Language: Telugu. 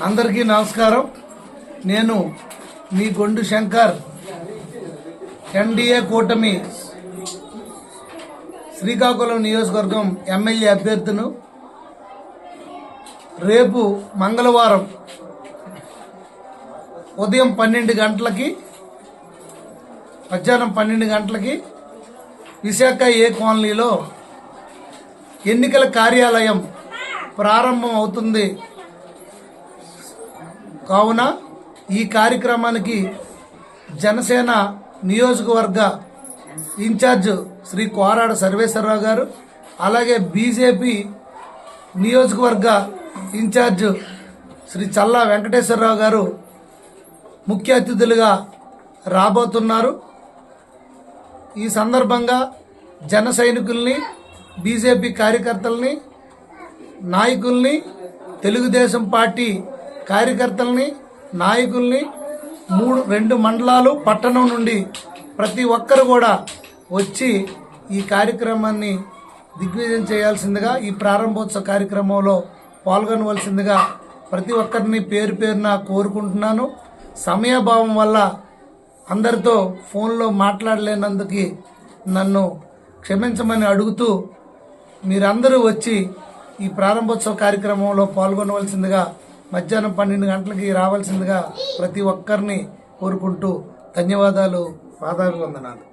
అందరికీ నమస్కారం. నేను మీ గొండు శంకర్ ఎన్డీఏ కూటమి శ్రీకాకుళం నియోజకవర్గం ఎమ్మెల్యే అభ్యర్థును రేపు మంగళవారం ఉదయం పన్నెండు గంటలకి మధ్యాహ్నం పన్నెండు గంటలకి విశాఖ ఏ కాలనీలో ఎన్నికల కార్యాలయం ప్రారంభం అవుతుంది కావున ఈ కార్యక్రమానికి జనసేన నియోజకవర్గ ఇన్ఛార్జ్ శ్రీ కోరాడ సర్వేశ్వరరావు గారు అలాగే బీజేపీ నియోజకవర్గ ఇన్ఛార్జ్ శ్రీ చల్లా వెంకటేశ్వరరావు గారు ముఖ్య అతిథులుగా రాబోతున్నారు. ఈ సందర్భంగా జన సైనికుల్ని బీజేపీ కార్యకర్తల్ని నాయకుల్ని తెలుగుదేశం పార్టీ కార్యకర్తల్ని నాయకుల్ని మూడు రెండు మండలాలు పట్టణం నుండి ప్రతి ఒక్కరు కూడా వచ్చి ఈ కార్యక్రమాన్ని దిగ్విజయం చేయాల్సిందిగా ఈ ప్రారంభోత్సవ కార్యక్రమంలో పాల్గొనవలసిందిగా ప్రతి ఒక్కరిని పేరు పేరున కోరుకుంటున్నాను. సమయభావం వల్ల అందరితో ఫోన్లో మాట్లాడలేనందుకు నన్ను క్షమించమని అడుగుతూ మీరందరూ వచ్చి ఈ ప్రారంభోత్సవ కార్యక్రమంలో పాల్గొనవలసిందిగా మధ్యాహ్నం పన్నెండు గంటలకి రావాల్సిందిగా ప్రతి ఒక్కరిని కోరుకుంటూ ధన్యవాదాలు పాదాభివందనాలు.